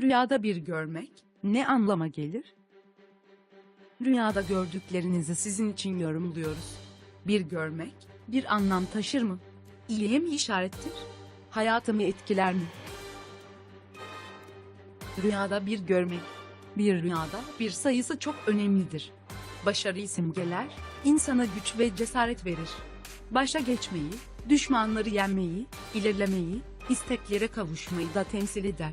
Rüyada bir görmek ne anlama gelir? Rüyada gördüklerinizi sizin için yorumluyoruz. Bir görmek bir anlam taşır mı? İyiye mi işarettir? Hayatımı etkiler mi? Rüyada bir görmek. Bir rüyada bir sayısı çok önemlidir. Başarıyı simgeler, insana güç ve cesaret verir. Başa geçmeyi, düşmanları yenmeyi, ilerlemeyi, isteklere kavuşmayı da temsil eder.